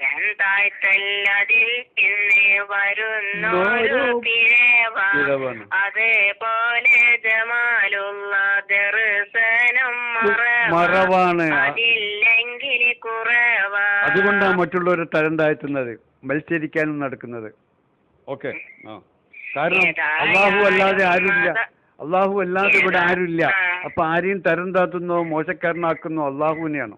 തരം താഴ്ത്തല്ലതിൽ ഇന്ന് വരുന്നൊരു പിഴവ. അതേപോലെ ജമാലുള്ള ദർശനം മറവാണ്. അതില്ലെങ്കിൽ കുറവ. അതുകൊണ്ടാണ് മറ്റുള്ളവരെ തരം താഴ്ത്തുന്നത് മത്സരിക്കാനും നടക്കുന്നത്. ഓക്കെ. ആ. കാരണം അള്ളാഹു അല്ലാതെ ആരുമില്ല. അള്ളാഹു അല്ലാതെ ഇവിടെ ആരുമില്ല. അപ്പൊ ആരെയും തരം താത്തുന്നോ മോശക്കാരനാക്കുന്നോ അള്ളാഹുവിനെയാണ്.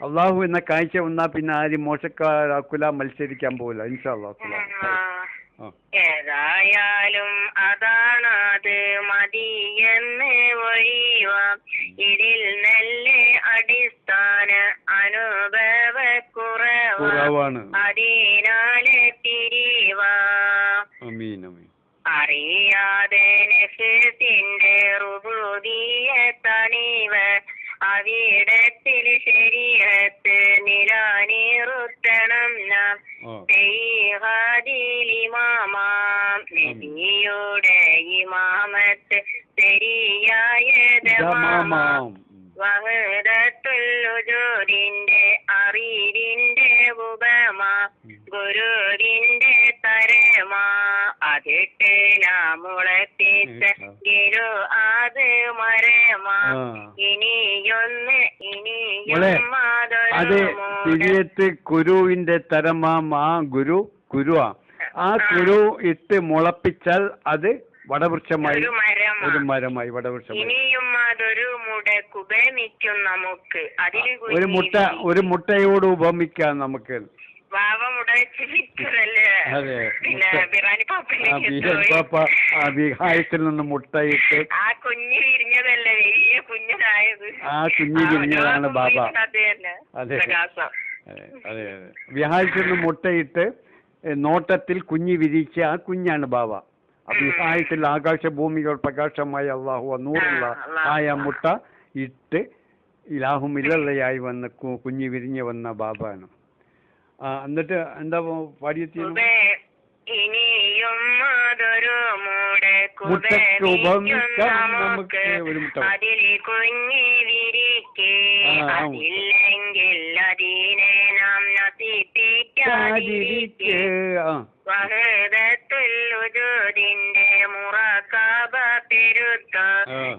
അള്ളാഹു എന്ന കാഴ്ച വന്നാൽ പിന്നെ ആരും മോശക്കാരാക്കൂല മത്സരിക്കാൻ പോകില്ല ഇൻഷാ അള്ളാഹു ആ. ആ. ഏതായാലും അതാണത് മതിയെന്ന് ഒഴിവ. ഇതിൽ നല്ല അടിസ്ഥാന അനുഭവ കുറവാണ്. അതിനാലെ അമീൻ അറിയാതെ നഫ്സിന്റെ റുബൂദിയ തണിവ അവിടത്തിൽ ശരീരത്ത് നിലാനിറുത്തണം നാം. ഇമാമാം നബിയുടെ ഇമാമത്ത് ശരിയായത് മാമാം. ദമാമാം. വഹദത്തുല്ലുജൂദിന്റെ അറിവിന്റെ ഉപമ ഗുരുവിന്റെ തരമാ. അതിട്ട് നാമുളപ്പിച്ച ഗിരു മോളെ അത് തിരിയത്ത് കുരുവിന്റെ തരമാം ആ ഗുരു ഗുരുവാ. ആ കുരു ഇട്ട് മുളപ്പിച്ചാൽ അത് വടവൃക്ഷമായി ഒരു മരമായി വടവൃക്ഷമായി. നമുക്ക്. ഒരു മുട്ട ഒരു മുട്ടയോട് ഉപമിക്കാം നമുക്ക്. ബിഹായത്തിൽ നിന്ന് മുട്ടയിട്ട് ആ കുഞ്ഞ് ആ കുഞ്ഞ് വിരിഞ്ഞതാണ് ബാബ. അതെ. അതെ അതെ വ്യാഴാഴ്ച മുട്ടയിട്ട് നോട്ടത്തിൽ കുഞ്ഞ് വിരിച്ച ആ കുഞ്ഞാണ് ബാബ. ആ ആകാശ ആകാശഭൂമികൾ പ്രകാശമായ അള്ളാഹു നൂറുള്ള ആയ മുട്ട ഇട്ട് ഇലാഹും ഇല്ലല്ലയായി വന്ന കുഞ്ഞു വിരിഞ്ഞ് വന്ന ബാബാണ്. എന്നിട്ട് എന്താ പാടിയെത്തിയത്? ഇനിയും അതൊരു കൂടെ നമുക്ക് അതിൽ കുഞ്ഞി വിരിക്കേ. അതില്ലെങ്കിൽ അതിനെ നാം നശിപ്പിക്കാതിരിക്കേ. വഹദത്തുല്ലുജൂദിന്റെ മുറക്കാബ പെരുത്ത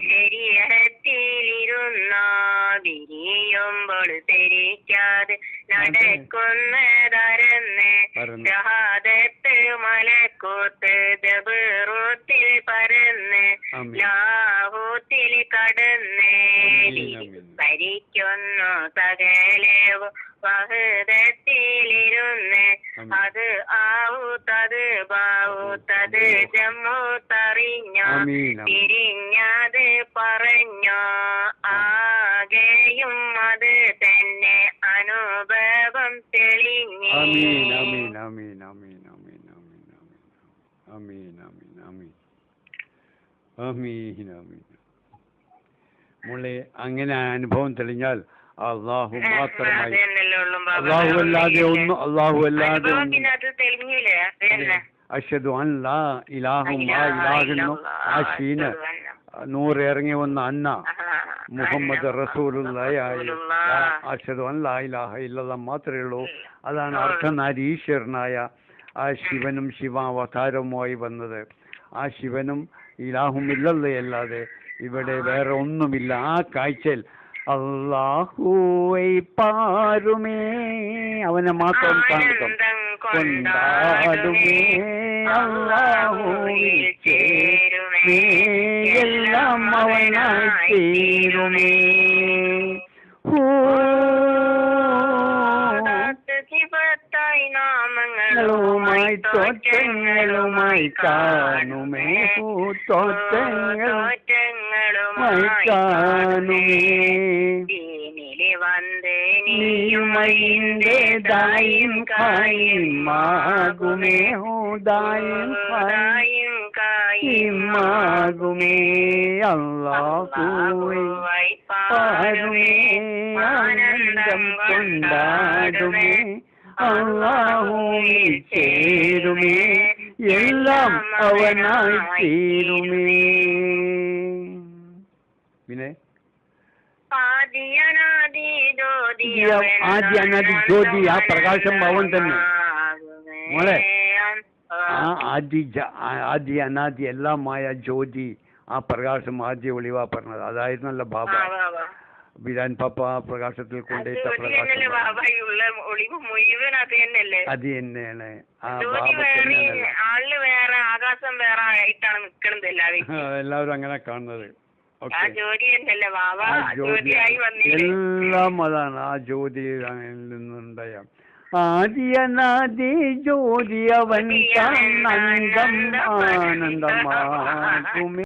ശരിയത്തിലിരുന്ന വിരിയുമ്പോൾ തിരിക്കാതെ നടക്കുന്നതരന്ന്. ശഹാദത്ത് മല മലക്കൂത്ത് ദബറൂത്തിൽ പരന്ന്. ലാഹൂത്തിൽ കടന്ന്. ഭരിക്കുന്നു സകലവും വഹദത്തിലിരുന്ന്. അത് ആവൂത്തത് ബാവൂത്തത് ജമ്മൂത്തറിഞ്ഞോ. തിരിഞ്ഞത് പറഞ്ഞോ ആകെയും അത് തന്നെ അനുഭവം തെളിഞ്ഞേ അമീൻ അമീൻ അമീൻ മോളെ അങ്ങനെ അനുഭവം തെളിഞ്ഞാൽ അള്ളാഹു മാത്രമായി അള്ളാഹു അല്ലാതെ ഒന്നും അള്ളാഹു അല്ലാതെ അഷദു അല്ലാ ഇലാഹു ആ ഇലാഹുന്നു ആ ഷീന് നൂറ് ഇറങ്ങി വന്ന അന്ന മുഹമ്മദ് റസൂലുള്ളയായി അഷദു അല്ലാ ഇലാഹ ഇല്ലല്ല മാത്രമേ ഉള്ളൂ. അതാണ് അർത്ഥനാരീശ്വരനായ ആ ശിവനും ശിവാവതാരവുമായി വന്നത്. ആ ശിവനും ഇലാഹും ഇല്ലല്ലയല്ലാതെ ഇവിടെ വേറെ ഒന്നുമില്ല. ആ കാഴ്ചയിൽ അള്ളാഹുവൈ പാരുമേ. അവനെ മാത്രം കാണും കൊണ്ടാടുമേ. അള്ളാഹുവിൽ ചേരുമേ. എല്ലാം അവനായി തീരുമേ. ഹൂ. പൂത്തോത്തങ്ങളുമായി തോറ്റങ്ങളുമായി കാണുമേ. പൂത്തോത്തങ്ങളുമായി കാണുമേ. നീയുമൈന്റെ ദായും കായുമാകുമേ ഹോ ദായും കായും കായുമാകുമേ അള്ളാഹുവായി പാടുമേ. ആനന്ദം കൊണ്ടാടുമേ. അള്ളാഹുവിൽ ചേരുമേ. എല്ലാം അവനായി തീരുമേ. പിന്നെ ആദ്യ അനാദി ജ്യോതി, ആ പ്രകാശം ഭവൻ തന്നെ. മോളെ, ആ ആദ്യ ആദ്യ അനാദി എല്ലാമായ ജ്യോതി ആ പ്രകാശം ആദ്യ ഒളിവാ പറഞ്ഞത്. അതായിരുന്നല്ലോ ബാബ. ബിരാൻ പാപ്പ പ്രകാശത്തിൽ തന്നെയല്ലേ പ്രകാശം. അത് തന്നെയാണ്. എല്ലാവരും. അങ്ങനെ കാണുന്നത്. എല്ലാം അതാണ്. ആ ജ്യോതി നിന്നുണ്ടായ. ആദിയനാദി ജ്യോതി അവൻ ആനന്ദം ആനന്ദമാകുമേ